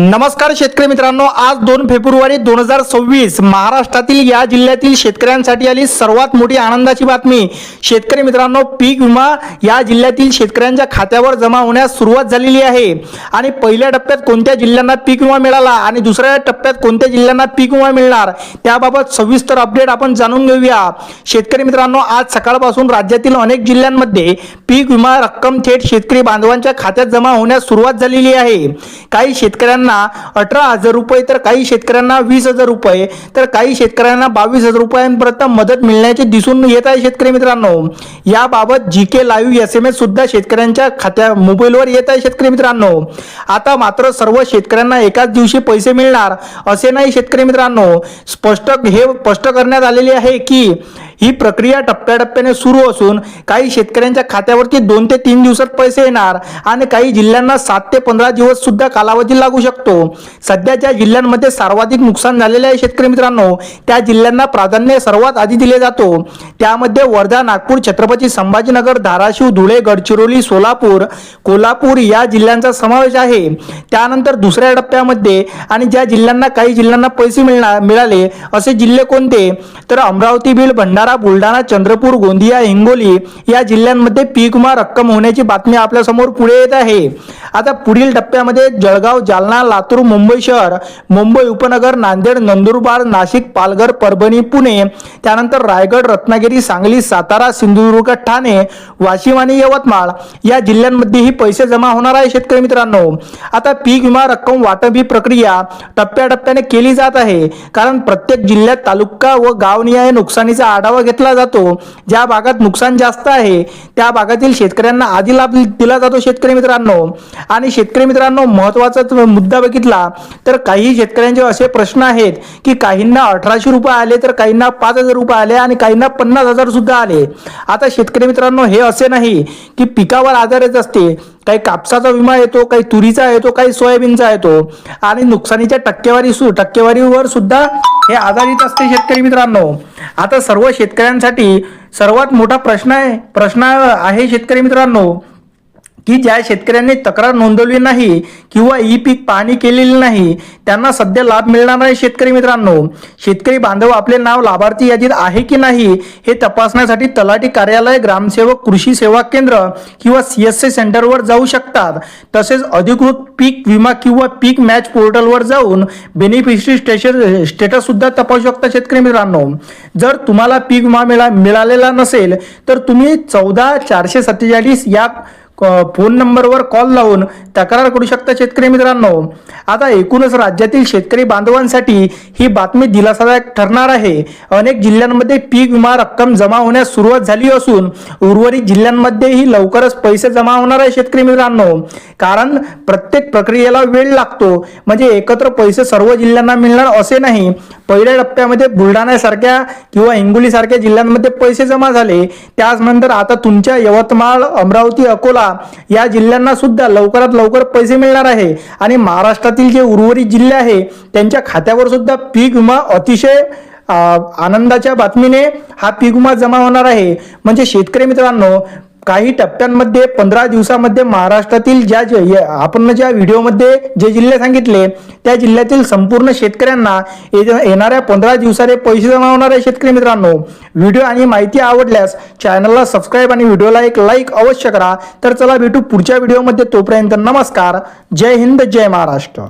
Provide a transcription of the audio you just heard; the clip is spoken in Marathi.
नमस्कार शेतकरी मित्रांनो आज दोन फेब्रुवारी दोन हजार सव्वीस महाराष्ट्रातील या जिल्ह्यातील शेतकऱ्यांसाठी आली सर्वात मोठी आनंदाची बातमी. शेतकरी मित्रांनो पीक विमा या जिल्ह्यातील शेतकऱ्यांच्या खात्यावर जमा होण्यास सुरुवात झालेली आहे. आणि पहिल्या टप्प्यात कोणत्या जिल्ह्यांना पीक विमा मिळाला आणि दुसऱ्या टप्प्यात कोणत्या जिल्ह्यांना पीक विमा मिळणार त्याबाबत सविस्तर अपडेट आपण जाणून घेऊया. शेतकरी मित्रांनो आज सकाळपासून राज्यातील अनेक जिल्ह्यांमध्ये पीक विमा रक्कम थेट शेतकरी बांधवांच्या खात्यात जमा होण्यास सुरुवात झालेली आहे. काही शेतकऱ्यांना अठरा हजार रुपये तर काही शेतकऱ्यांना वीस हजार रुपये तर काही शेतकऱ्यांना बावीस हजार रुपयांपर्यंत मदत मिळण्याचे दिसून येत आहे शेतकरी मित्रांनो. याबाबत G K live S M S सुद्धा शेतकऱ्यांच्या खात्या मोबाईलवर येत आहे शेतकरी मित्रांनो. आता मात्र सर्व शेतकऱ्यांना एकाच दिवशी पैसे मिळणार असे नाही शेतकरी मित्रांनो. स्पष्ट हे स्पष्ट करण्यात आलेले आहे की ही प्रक्रिया टप्प्याटप्प्याने सुरू असून काही शेतकऱ्यांच्या खात्यावरती दोन ते तीन दिवसात पैसे येणार आणि काही जिल्ह्यांना सात ते पंधरा दिवस सुद्धा कालावधी लागू शकतो. सध्या ज्या जिल्ह्यांमध्ये सर्वाधिक नुकसान झालेले आहे शेतकरी मित्रांनो त्या जिल्ह्यांना प्राधान्य सर्वात आधी दिले जातो. त्यामध्ये वर्धा नागपूर छत्रपती संभाजीनगर धाराशिव धुळे गडचिरोली सोलापूर कोल्हापूर या जिल्ह्यांचा समावेश आहे. त्यानंतर दुसऱ्या टप्प्यामध्ये आणि ज्या जिल्ह्यांना काही जिल्ह्यांना पैसे मिळणार मिळाले असे जिल्हे कोणते? तर अमरावती बीड भंडारा बुलढाणा चंद्रपूर गोंदिया हिंगोली या जिल्ह्यांमध्ये पीक विमा रक्कम होण्याची बातमी आपल्यासमोर पुढे येत आहे. आता पुढील टप्प्यामध्ये जळगाव जालना लातूर मुंबई शहर मुंबई उपनगर नांदेड नंदुरबार नाशिक पालघर परभणी पुणे त्यानंतर रायगड रत्नागिरी सांगली सातारा सिंधुदुर्ग ठाणे वाशिम आणि यवतमाळ या जिल्ह्यांमध्येही पैसे जमा होणार आहे शेतकरी मित्रांनो. आता पीक विमा रक्कम वाटप ही प्रक्रिया टप्प्याटप्प्याने केली जात आहे. कारण प्रत्येक जिल्ह्यात तालुका व गावनिहाय नुकसानीचा आढावा घेतला जातो. ज्या भागात नुकसान जास्त आहे त्या भागातील शेतकऱ्यांना आधी लाभ दिला जातो शेतकरी मित्रांनो. आणि शेतकरी मित्रांनो महत्त्वाचा मुद्दा बघितला तर काही शेतकऱ्यांचे असे प्रश्न आहेत की काहींना अठराशे रुपये आले तर काहींना पाच हजार रुपये आले आणि काहींना पन्नास हजार सुद्धा आले. आता शेतकरी मित्रांनो हे असे नाही की पिकावर आधारित असते. काही कापसाचा विमा येतो काही तुरीचा येतो काही सोयाबीनचा येतो. आणि नुकसानीच्या टक्केवारी सु टक्केवारीवर सुद्धा हे आधारित असते शेतकरी मित्रांनो. आता सर्व शेतकऱ्यांसाठी सर्वात मोठा प्रश्न आहे प्रश्न आहे शेतकरी मित्रांनो. की ज्या शेतकऱ्यांनी तक्रार नोंदवली नाही किंवा ई पीक पाहणी केलेली नाही त्यांना सध्या लाभ मिळणार आहे शेतकरी मित्रांनो. शेतकरी बांधव आपले नाव लाभार्थी यादीत आहे की नाही हे तपासण्यासाठी तलाठी कार्यालय ग्रामसेवक कृषी सेवा केंद्र किंवा सी एस सी सेंटरवर जाऊ शकतात. तसेच अधिकृत पीक विमा किंवा पीक मॅच पोर्टलवर जाऊन बेनिफिशरी स्टेशन स्टेटस सुद्धा तपासू शकता शेतकरी मित्रांनो. जर तुम्हाला पीक विमा मिळा मिळालेला नसेल तर तुम्ही चौदा चारशे सत्तेचाळीस या फोन नंबरवर कॉल लावून तक्रार करू शकता शेतकरी मित्रांनो. आता एकूणच राज्यातील शेतकरी बांधवांसाठी ही बातमी दिलासादायक ठरणार आहे. अनेक जिल्ह्यांमध्ये पीक विमा रक्कम जमा होण्यास सुरुवात झाली असून उर्वरित जिल्ह्यांमध्येही लवकरच पैसे जमा होणार आहे शेतकरी मित्रांनो. कारण प्रत्येक प्रक्रियेला वेळ लागतो. म्हणजे एकत्र पैसे सर्व जिल्ह्यांना मिळणार असे नाही. पहिल्या टप्प्यामध्ये बुलढाण्यासारख्या किंवा हिंगोलीसारख्या जिल्ह्यांमध्ये पैसे जमा झाले. त्याचनंतर आता तुमच्या यवतमाळ अमरावती अकोला या जिल्ह्यांना सुद्धा लवकरात लवकर पैसे मिळणार आहे. आणि महाराष्ट्रातील जे उर्वरित जिल्हे आहे त्यांच्या खात्यावर सुद्धा पीक विमा अतिशय आनंदाच्या बातमीने हा पीक विमा जमा होणार आहे. म्हणजे शेतकरी मित्रांनो काही टप्प्यांमध्ये पंधरा दिवसामध्ये महाराष्ट्रातील ज्या आपण ज्या व्हिडिओमध्ये जे जिल्हे सांगितले त्या जिल्ह्यातील संपूर्ण शेतकऱ्यांना ये- येणाऱ्या पंधरा दिवसाने पैसे जमा शेतकरी मित्रांनो व्हिडिओ आणि माहिती आवडल्यास चॅनलला सबस्क्राईब आणि व्हिडिओला एक लाईक अवश्य करा. तर चला भेटू पुढच्या व्हिडिओमध्ये. तोपर्यंत नमस्कार. जय हिंद जय महाराष्ट्र.